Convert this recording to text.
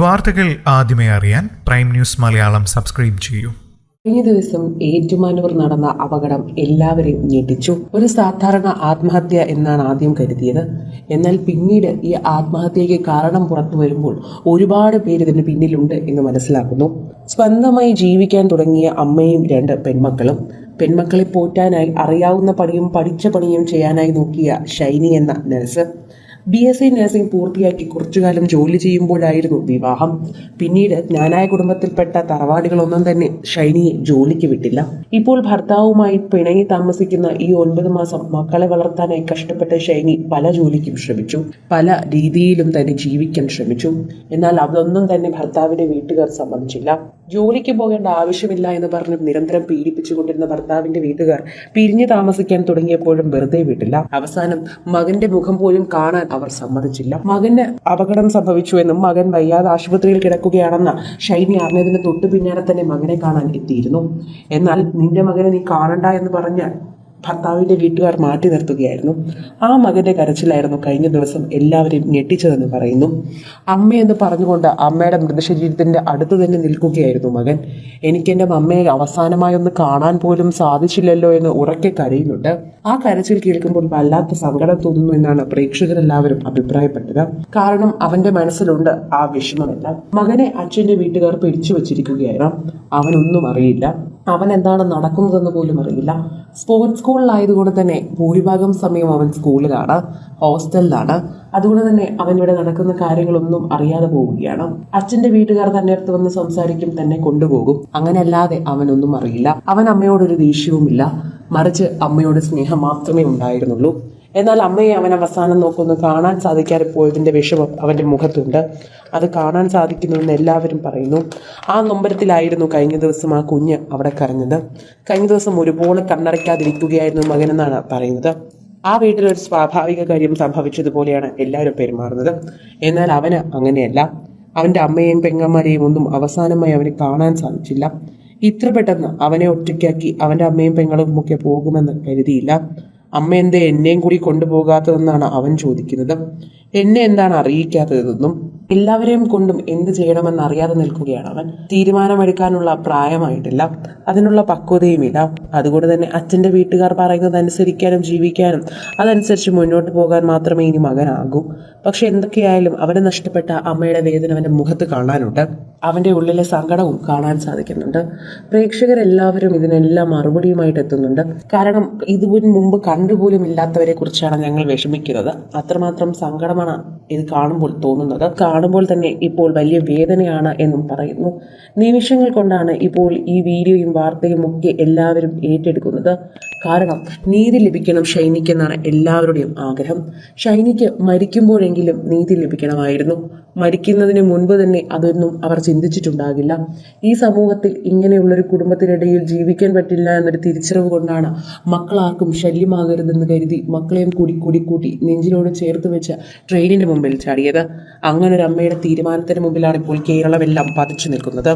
വാർത്തകൾ ആദ്യമേ അറിയാൻ പ്രൈം ന്യൂസ് മലയാളം സബ്സ്ക്രൈബ് ചെയ്യൂ. കഴിഞ്ഞ ദിവസം ഏറ്റുമാനൂർ നടന്ന അപകടം എല്ലാവരെയും ഞെട്ടിച്ചു. ഒരു സാധാരണ ആത്മഹത്യ എന്നാണ് ആദ്യം കരുതിയത്. എന്നാൽ പിന്നീട് ഈ ആത്മഹത്യയ്ക്ക് കാരണം പുറത്തു വരുമ്പോൾ ഒരുപാട് പേര് ഇതിന് പിന്നിലുണ്ട് എന്ന് മനസ്സിലാക്കുന്നു. സ്വന്തമായി ജീവിക്കാൻ തുടങ്ങിയ അമ്മയും രണ്ട് പെൺമക്കളും. പെൺമക്കളെ പോറ്റാനായി അറിയാവുന്ന പണിയും പഠിച്ച പണിയും ചെയ്യാനായി നോക്കിയ ഷൈനി എന്ന nurse B S C nursing പൂർത്തിയാക്കി കുറച്ചുകാലം ജോലി ചെയ്യുമ്പോഴായിരുന്നു വിവാഹം. പിന്നീട് ജ്ഞാനായ കുടുംബത്തിൽപ്പെട്ട തറവാടുകളൊന്നും തന്നെ ഷൈനിയെ ജോലിക്ക് വിട്ടില്ല. ഇപ്പോൾ ഭർത്താവുമായി പിണങ്ങി താമസിക്കുന്ന ഈ ഒൻപത് മാസം മക്കളെ വളർത്താനായി കഷ്ടപ്പെട്ട ഷൈനി പല ജോലിക്കും ശ്രമിച്ചു. പല രീതിയിലും തന്നെ ജീവിക്കാൻ ശ്രമിച്ചു. എന്നാൽ അതൊന്നും തന്നെ ഭർത്താവിന്റെ വീട്ടുകാർ സമ്മതിച്ചില്ല. ജോലിക്ക് പോകേണ്ട ആവശ്യമില്ല എന്ന് പറഞ്ഞ് നിരന്തരം പീഡിപ്പിച്ചുകൊണ്ടിരുന്ന ഭർത്താവിന്റെ വീട്ടുകാർ പിരിഞ്ഞു താമസിക്കാൻ തുടങ്ങിയപ്പോഴും വെറുതെ വിട്ടില്ല. അവസാനം മകന്റെ മുഖം പോലും കാണാൻ അവർ സമ്മതിച്ചില്ല. മകന് അപകടം സംഭവിച്ചു എന്നും മകൻ വയ്യാതെ ആശുപത്രിയിൽ കിടക്കുകയാണെന്ന് ഷൈനി അറിഞ്ഞതിന് തൊട്ടു പിന്നാലെ തന്നെ മകനെ കാണാൻ എത്തിയിരുന്നു. എന്നാൽ നിന്റെ മകനെ നീ കാണണ്ട എന്ന് പറഞ്ഞ് ഭർത്താവിന്റെ വീട്ടുകാർ മാറ്റി നിർത്തുകയായിരുന്നു. ആ മകന്റെ കരച്ചിലായിരുന്നു കഴിഞ്ഞ ദിവസം എല്ലാവരെയും ഞെട്ടിച്ചതെന്ന് പറയുന്നു. അമ്മയെന്ന് പറഞ്ഞുകൊണ്ട് അമ്മയുടെ മൃതശരീരത്തിന്റെ അടുത്ത് തന്നെ നിൽക്കുകയായിരുന്നു മകൻ. എനിക്കെന്റെ അമ്മയെ അവസാനമായി ഒന്ന് കാണാൻ പോലും സാധിച്ചില്ലല്ലോ എന്ന് ഉറക്കെ കരയുന്നുണ്ട്. ആ കരച്ചിൽ കേൾക്കുമ്പോൾ വല്ലാത്ത സങ്കടം തോന്നുന്നു എന്നാണ് പ്രേക്ഷകരെല്ലാവരും അഭിപ്രായപ്പെട്ടത്. കാരണം അവന്റെ മനസ്സിലുണ്ട് ആ വിഷമമെല്ലാം. മകനെ അച്ഛന്റെ വീട്ടുകാർ പിടിച്ചു വച്ചിരിക്കുകയായിരുന്നു. അവനൊന്നും അറിയില്ല. അവൻ എന്താണ് നടക്കുന്നതെന്ന് പോലും അറിയില്ല. സ്പോർട്സ് സ്കൂളിലായതുകൊണ്ട് തന്നെ ഭൂരിഭാഗം സമയം അവൻ സ്കൂളിലാണ് ഹോസ്റ്റലിലാണ് അതുകൊണ്ട് തന്നെ അവൻ ഇവിടെ നടക്കുന്ന കാര്യങ്ങളൊന്നും അറിയാതെ പോവുകയാണ്. അച്ഛന്റെ വീട്ടുകാർ തന്നെ അടുത്ത് വന്ന് സംസാരിക്കും തന്നെ കൊണ്ടുപോകും. അങ്ങനെയല്ലാതെ അവനൊന്നും അറിയില്ല. അവൻ അമ്മയോടൊരു ദേഷ്യവുമില്ല. മറിച്ച് അമ്മയോട് സ്നേഹം മാത്രമേ ഉണ്ടായിരുന്നുള്ളൂ. എന്നാൽ അമ്മയെ അവൻ അവസാനം നോക്കുന്നു കാണാൻ സാധിക്കാതെ പോയതിന്റെ വിഷമം അവന്റെ മുഖത്തുണ്ട്. അത് കാണാൻ സാധിക്കുന്നുവെന്ന് എല്ലാവരും പറയുന്നു. ആ നൊമ്പരത്തിലായിരുന്നു കഴിഞ്ഞ ദിവസം ആ കുഞ്ഞ് അവിടെ കരഞ്ഞത്. കഴിഞ്ഞ ദിവസം ഒരുപോലെ കണ്ണടയ്ക്കാതിരിക്കുകയായിരുന്നു മകനെന്നാണ് പറയുന്നത്. ആ വീട്ടിൽ ഒരു സ്വാഭാവിക കാര്യം സംഭവിച്ചതുപോലെയാണ് എല്ലാവരും പെരുമാറുന്നത്. എന്നാൽ അവന് അങ്ങനെയല്ല. അവന്റെ അമ്മയെയും പെങ്ങന്മാരെയും ഒന്നും അവസാനമായി അവന് കാണാൻ സാധിച്ചില്ല. ഇത്ര പെട്ടെന്ന് അവനെ ഒറ്റയ്ക്കാക്കി അവന്റെ അമ്മയും പെങ്ങളും ഒക്കെ പോകുമെന്ന് കരുതിയില്ല. അമ്മ എന്തേ എന്നെയും കൂടി കൊണ്ടുപോകാത്തതെന്നാണ് അവൻ ചോദിക്കുന്നത്. എന്നെ എന്താണ് അറിയിക്കാത്തതെന്നും എല്ലാവരെയും കൊണ്ടും എന്ത് ചെയ്യണമെന്ന് അറിയാതെ നിൽക്കുകയാണ് അവൻ. തീരുമാനമെടുക്കാനുള്ള പ്രായമായിട്ടില്ല. അതിനുള്ള പക്വതയുമില്ല. അതുകൊണ്ട് തന്നെ അച്ഛന്റെ വീട്ടുകാർ പറയുന്നത് അനുസരിക്കാനും ജീവിക്കാനും അതനുസരിച്ച് മുന്നോട്ട് പോകാൻ മാത്രമേ ഇനി മകനാകൂ. പക്ഷെ എന്തൊക്കെയായാലും അവനെ നഷ്ടപ്പെട്ട അമ്മയുടെ വേദന അവന്റെ മുഖത്ത് കാണാനുണ്ട്. അവന്റെ ഉള്ളിലെ സങ്കടവും കാണാൻ സാധിക്കുന്നുണ്ട്. പ്രേക്ഷകരെല്ലാവരും ഇതിനെല്ലാം മറുപടിയുമായിട്ട് എത്തുന്നുണ്ട്. കാരണം ഇതിന് മുമ്പ് കണ്ടുപോലും ഇല്ലാത്തവരെ കുറിച്ചാണ് ഞങ്ങൾ വിഷമിക്കുന്നത്. അത്രമാത്രം സങ്കടമാണ് ഇത് കാണുമ്പോൾ തോന്നുന്നത്. കാണുമ്പോൾ തന്നെ ഇപ്പോൾ വലിയ വേദനയാണ് എന്നും പറയുന്നു. നിമിഷങ്ങൾ കൊണ്ടാണ് ഇപ്പോൾ ഈ വീഡിയോയും വാർത്തയും ഒക്കെ എല്ലാവരും ഏറ്റെടുക്കുന്നത്. കാരണം നീതി ലഭിക്കണം ഷൈനിക്കെന്നാണ് എല്ലാവരുടെയും ആഗ്രഹം. ഷൈനിക്ക് മരിക്കുമ്പോഴെങ്കിലും നീതി ലഭിക്കണമായിരുന്നു. മരിക്കുന്നതിന് മുൻപ് തന്നെ അതൊന്നും അവർ ചിന്തിച്ചിട്ടുണ്ടാകില്ല. ഈ സമൂഹത്തിൽ ഇങ്ങനെയുള്ളൊരു കുടുംബത്തിനിടയിൽ ജീവിക്കാൻ പറ്റില്ല എന്നൊരു തിരിച്ചറിവ് കൊണ്ടാണ് മക്കളാർക്കും ശല്യമാകരുതെന്ന് കരുതി മക്കളെയും കൂടി കൂടി കൂട്ടി നെഞ്ചിനോട് ചേർത്ത് വെച്ച ട്രെയിനിന്റെ മുമ്പിൽ ചാടിയത്. അങ്ങനൊരു അമ്മയുടെ തീരുമാനത്തിന് മുമ്പിലാണ് ഇപ്പോൾ കേരളമെല്ലാം പതിച്ചു നിൽക്കുന്നത്.